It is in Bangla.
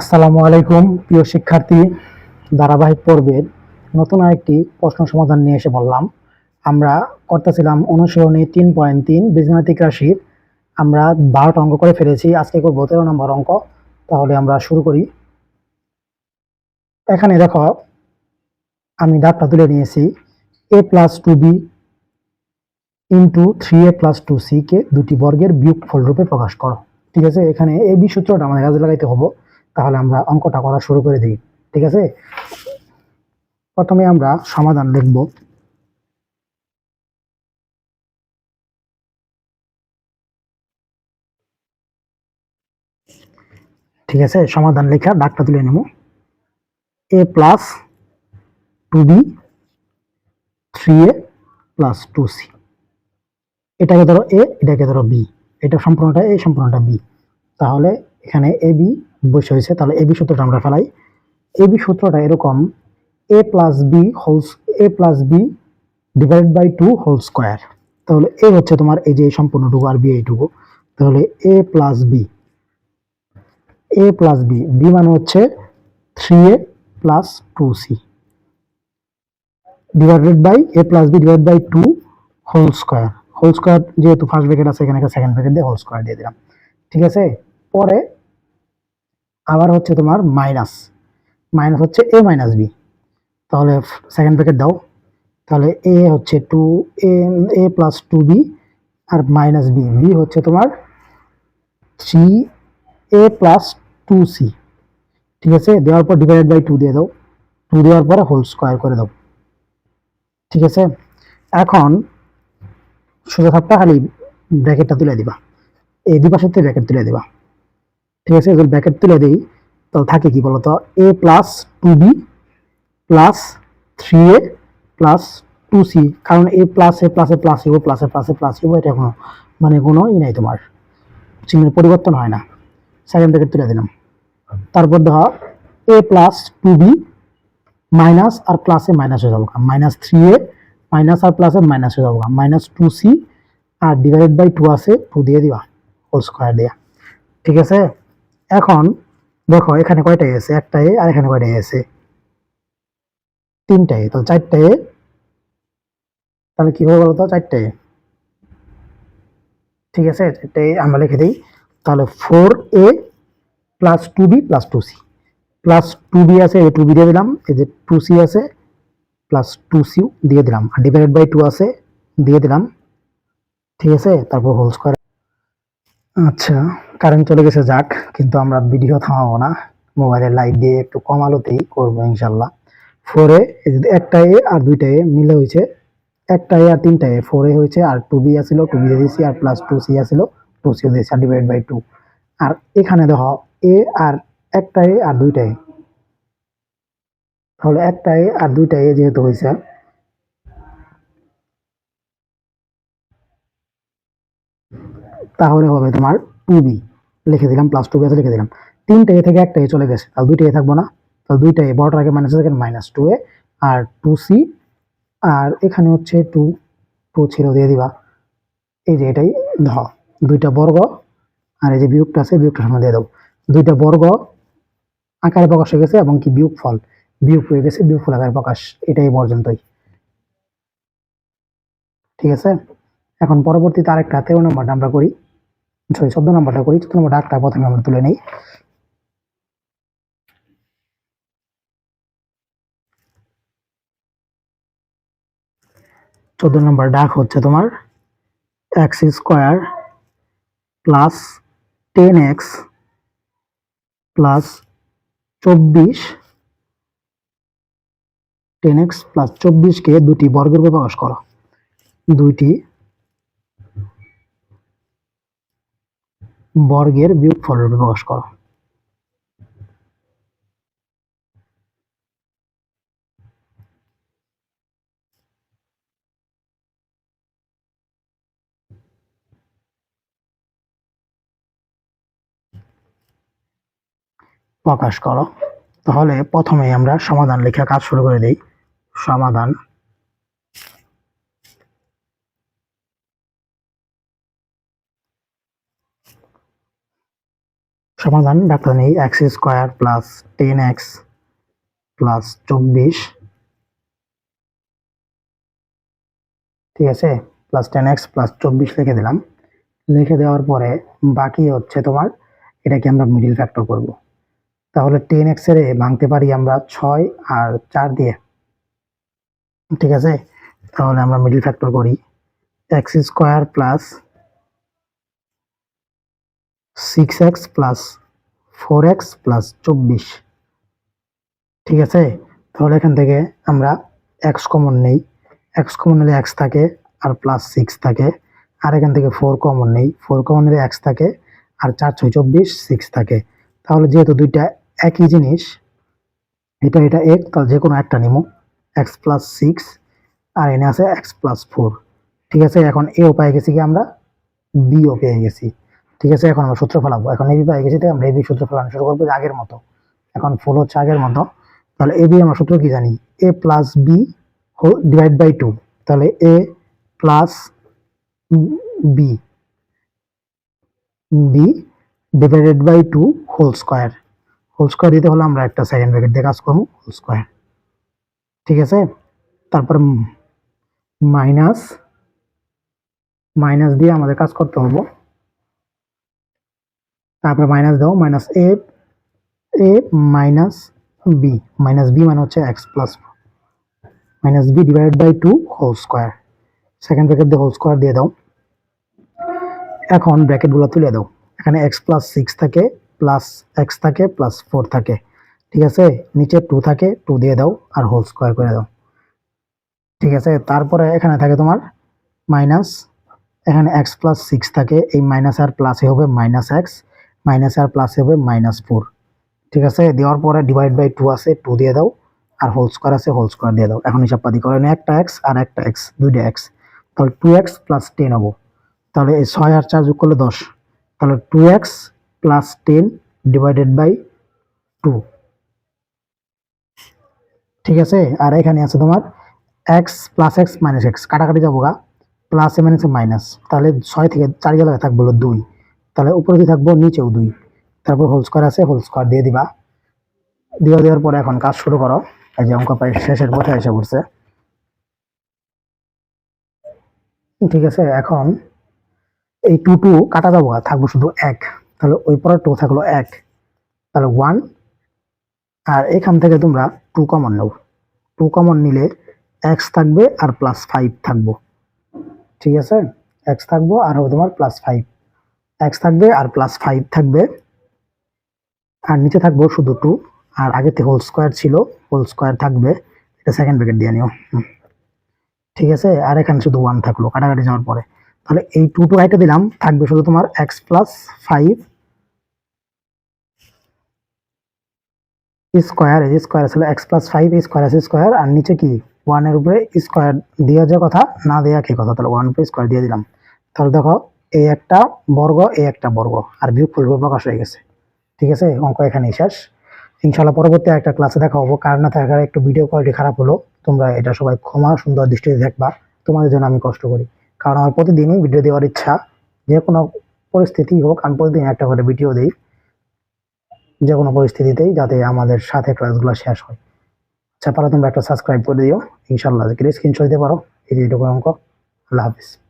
আসসালামু আলাইকুম, প্রিয় শিক্ষার্থী, ধারাবাহিক পর্বের নতুন আরেকটি প্রশ্ন সমাধান নিয়ে এসে বললাম আমরা করতেছিলাম অনুশীলনী তিন পয়েন্ট তিন, বীজগাণিতিক রাশির। আমরা বারোটা অঙ্ক করে ফেলেছি, আজকে করব তেরো নম্বর অঙ্ক। তাহলে আমরা শুরু করি। এখানে দেখো, আমি দাগটা তুলে নিয়েছি a plus two b into three a plus two c কে দুটি বর্গের বিয়োগফল রূপে প্রকাশ করো। ঠিক আছে? এখানে এ বি সূত্রটা আমাদের কাজে লাগাইতে হব। তাহলে আমরা অঙ্কটা করা শুরু করে দিই, ঠিক আছে? প্রথমে আমরা সমাধান লিখব ঠিক আছে, সমাধান লেখা, ডাকটা তুলে নেব। A plus two b, three a plus two c. এটাকে ধরো এ, এটাকে ধরো বি। এটা সম্পূর্ণটা এ, সম্পূর্ণটা বি। তাহলে এখানে এ বি বসে হয়েছে, তাহলে এ বি সূত্রটা আমরা ফেলাই। এ বি সূত্রটা এরকম a plus b whole a plus b divide by two whole square তাহলে এ হচ্ছে তোমার এই যে সম্পূর্ণটুকু আর বি এইটুকু। তাহলে a plus b a plus b b মানে হচ্ছে three a plus two c divided by a plus b divide by two whole square whole square যেহেতু ফার্স্ট ব্র্যাকেট আছে, এখানে সেকেন্ড ব্র্যাকেট দিয়ে হোল স্কোয়ার দিয়ে দিলাম। ঠিক আছে? পরে আবার হচ্ছে তোমার মাইনাস। মাইনাস হচ্ছে এ মাইনাস বি। তাহলে সেকেন্ড ব্র্যাকেট দাও। তাহলে এ হচ্ছে two, a a plus two b R minus B. B হচ্ছে তোমার three a plus two c ঠিক আছে? দেওয়ার পর ডিভাইডেড বাই টু দিয়ে দাও। টু দেওয়ার পরে হোল স্কোয়ার করে দাও। ঠিক আছে? এখন সোজা থাকটা খালি ব্র্যাকেটটা তুলে দিবা। এই দুই পাশের থেকে ব্র্যাকেট তুলে দিবা। ঠিক আছে যদি ব্র্যাকেট তুলে দিই। তাহলে থাকে কি বলতো? A plus two b plus three a plus two c কারণ a plus a plus a plus plus plus plus u এটা কোনো মানে কোনো ই নাই তোমার। চিহ্নের পরিবর্তন হয় না। সেকেন্ড ব্র্যাকেট তুলে দিলাম। তারপর দেখো a plus two b minus আর প্লাসে মাইনাস হয়ে যাব। মাইনাস থ্রি এ মাইনাস আর প্লাসে মাইনাস হয়ে যাব। মাইনাস টু সি আর ডিভাইডেড বাই টু আছে টু দিয়ে দিবা। হোল স্কোয়ার দিয়া। ঠিক আছে? এখন দেখো, এখানে কয়টা এসে একটা এ আর এখানে কয়টা এসে তিনটা এ তো চারটা এ তাহলে কি হবে বলতো? চারটা এ ঠিক আছে? চারটা এ আমরা লিখে দিই। তাহলে four a plus two b plus two c plus two b আছে, এই টু বি দিয়ে দিলাম। এই যে টু সি আছে প্লাস টু সিও দিয়ে দিলাম। আর ডিভাইডেড বাই টু আছে, দিয়ে দিলাম। ঠিক আছে? তারপর হোল স্কোয়ার আচ্ছা। কারেন্ট চলে গেছে যাক, কিন্তু আমরা ভিডিও থামাবো না। মোবাইলের লাইট দিয়ে একটু কম আলোতেই করব ইনশাল্লাহ। ফোরে একটা এ আর দুইটা এ মিলে হয়েছে। একটা এ আর তিনটা এ ফোর হয়েছে, আর টু বি আসছিল টু বি দিয়েছি, আর প্লাস টু সি আসছিল টু সি দিয়েছি আর ডিভাইড বাই টু আর এখানে দেখো, এ আর একটা এ আর দুইটা এ। তাহলে একটা এ আর দুইটা এ যেহেতু হয়েছে, তাহলে হবে তোমার টু বি লিখে দিলাম প্লাস টু লিখে দিলাম। তিনটা এ থেকে একটা এ চলে গেছে, তাহলে দুইটা এ থাকব না। তাহলে দুইটা এ বড়টার আগে মাইনাস আছে মাইনাস টু এ আর টু সি আর এখানে হচ্ছে টু টু ছিল, দিয়ে দিবা। এই যে এটাই ধ, দুইটা বর্গ, আর এই যে বিয়োগটা আছে বিয়োগটা সামনে দিয়ে দাও। দুইটা বর্গ আকারে প্রকাশ হয়ে গেছে, এবং কি বিয়োগ ফল? বিয়োগ হয়ে গেছে, বিয়োগ ফল আকারে প্রকাশ। এটাই পর্যন্তই। ঠিক আছে? এখন পরবর্তীতে আরেকটা তেরো নম্বরটা আমরা করি। সরি চোদ্দ নম্বরটা করি চোদ্দ নম্বরটা আটটা প্রথমে আমরা তুলে নেই। চোদ্দ নম্বর ডাক হচ্ছে তোমার x square plus ten x plus চব্বিশ। টেন এক্স প্লাস চব্বিশকে দুটি বর্গের প্রকাশ করো। দুইটি বর্গের বিয়োগফল রূপে প্রকাশ করো। প্রকাশ করো। তাহলে প্রথমে আমরা সমাধান লেখা কাজ শুরু করে দিই। সমাধান সমাধান ডাক্তার নেই x square plus ten x plus চব্বিশ। ঠিক আছে? প্লাস টেন এক্স প্লাস চব্বিশ লিখে দিলাম। লিখে দেওয়ার পরে বাকি হচ্ছে তোমার, এটাকে আমরা মিডিল ফ্যাক্টর করব। তাহলে টেন এক্সের ভাঙতে পারি আমরা ছয় আর চার দিয়ে। ঠিক আছে? তাহলে আমরা মিডিল ফ্যাক্টর করি। X square plus six x plus four x plus চব্বিশ। ঠিক আছে? তাহলে এখান থেকে আমরা এক্স কমন নেই। এক্স কমন নিলে এক্স থাকে, আর প্লাস সিক্স থাকে। আর এখান থেকে ফোর কমন নেই। ফোর কমন নিলে এক্স থাকে, আর চার, ছয়, চব্বিশ সিক্স থাকে। তাহলে যেহেতু দুইটা একই জিনিস, এটা এটা এক, তাহলে যে কোনো একটা নিমো এক্স প্লাস সিক্স আর এনে আছে এক্স প্লাস ফোর ঠিক আছে? এখন এও পেয়ে গেছি কি আমরা? বিও পেয়ে গেছি। ঠিক আছে, এখন আমরা সূত্র ফেলাবো। এখন এবি পেয়ে গেছি, তাই আমরা এবি সূত্র ফেলানো শুরু করব আগের মতো। এখন ফোর হচ্ছে আগের মতো। তাহলে এবি আমরা সূত্র কি জানি? A plus b divide by two তাহলে a plus b b divided by two whole square whole square দিতে হলে আমরা একটা সেকেন্ড ব্র্যাকেট দিয়ে কাজ করব হোল স্কোয়ার ঠিক আছে? তারপর মাইনাস মাইনাস দিয়ে আমাদের কাজ করতে হব। তারপরে মাইনাস দাও minus A A minus B minus B মানে হচ্ছে X plus minus B divide by two whole square second bracket দিয়ে হোল স্কোয়ার দিয়ে দাও। এখন ব্র্যাকেটগুলো তুলে দাও। এখানে এক্স প্লাস সিক্স থাকে প্লাস এক্স থাকে প্লাস ফোর থাকে। ঠিক আছে? নিচে টু থাকে টু দিয়ে দাও আর হোল স্কোয়ার করে দাও। ঠিক আছে? তারপরে এখানে থাকে তোমার মাইনাস এখানে এক্স প্লাস সিক্স থাকে, এই মাইনাস আর প্লাসে হবে মাইনাস এক্স মাইনাস আর প্লাসে হবে মাইনাস ফোর ঠিক আছে? দেওয়ার পরে ডিভাইড বাই টু আছে টু দিয়ে দাও। আর হোল স্কোয়ার আছে হোল স্কোয়ার দিয়ে দাও। এখন হিসাব পাতি করে একটা এক্স আর একটা এক্স দুইটা এক্স তাহলে টু এক্স প্লাস টেন হব। তাহলে এই ছয় আর চার যোগ করলে দশ। তাহলে two X plus ten divided by two ঠিক আছে? আর এখানে আছে তোমার X plus X minus X কাটাকাটি যাব গা। প্লাস মাইনাস মাইনাস তাহলে ছয় থেকে চার জায়গায় থাকব দুই। তাহলে উপরে দিয়ে থাকব নিচেও দুই। তারপর হোল স্কোয়ার আছে হোল স্কোয়ার দিয়ে দিবা। দিয়ে দেওয়ার পরে এখন কাজ শুরু করো। এই যে অঙ্ক প্রায় শেষের পথে এসে পড়ছে। ঠিক আছে, এখন এই টু টু কাটা যাব থাকব শুধু এক। তাহলে ওই পরে টু থাকল এক। তাহলে ওয়ান আর এখান থেকে তোমরা টু কমন নেও। টু কমন নিলে এক্স থাকবে আর প্লাস ফাইভ থাকব। ঠিক আছে? এক্স থাকব আর হবে তোমার প্লাস ফাইভ এক্স থাকবে আর প্লাস ফাইভ থাকবে। আর নিচে থাকব শুধু টু আর আগে থেকে হোল স্কোয়ার ছিল হোল স্কোয়ার থাকবে। এটা সেকেন্ড ব্র্যাকেট দিয়ে নিও। ঠিক আছে? আর এখানে শুধু ওয়ান থাকল, কাটাকাটি যাওয়ার পরে। তাহলে এই টু টু আইটা দিলাম, থাকবে শুধু তোমার এক্স প্লাস ফাইভ স্কোয়ার এই স্কোয়ার ছিল এক্স প্লাস ফাইভ স্কোয়ার আছে স্কোয়ার আর নিচে কি? ওয়ানের উপরে স্কোয়ার দেওয়া যে কথা, না দেওয়া কি কথা? তাহলে ওয়ান স্কোয়ার দিয়ে দিলাম। তাহলে দেখো এই একটা বর্গ এই একটা বর্গ। আর বিয়োগফল প্রকাশ হয়ে গেছে। ঠিক আছে? অঙ্ক এখানেই শেষ। ইনশাল্লাহ পরবর্তী একটা ক্লাসে দেখা হব। কার না থাকার একটু ভিডিও কোয়ালিটি খারাপ হলো, তোমরা এটা সবাই ক্ষমা সুন্দর দৃষ্টিতে দেখবা। তোমাদের জন্য আমি কষ্ট করি। কারণ আমার প্রতিদিনই ভিডিও দেওয়ার ইচ্ছা, যে কোনো পরিস্থিতি হোক, আমি প্রতিদিন একটা করে ভিডিও দিই। যে কোনো পরিস্থিতিতেই যাতে আমাদের সাথে ক্লাসগুলো শেষ হয়। আচ্ছা পারো তোমরা একটা সাবস্ক্রাইব করে দিও। ইনশাল্লাহ স্ক্রিনশট দিতে পারো। এই যে অঙ্ক। আল্লাহ হাফিজ।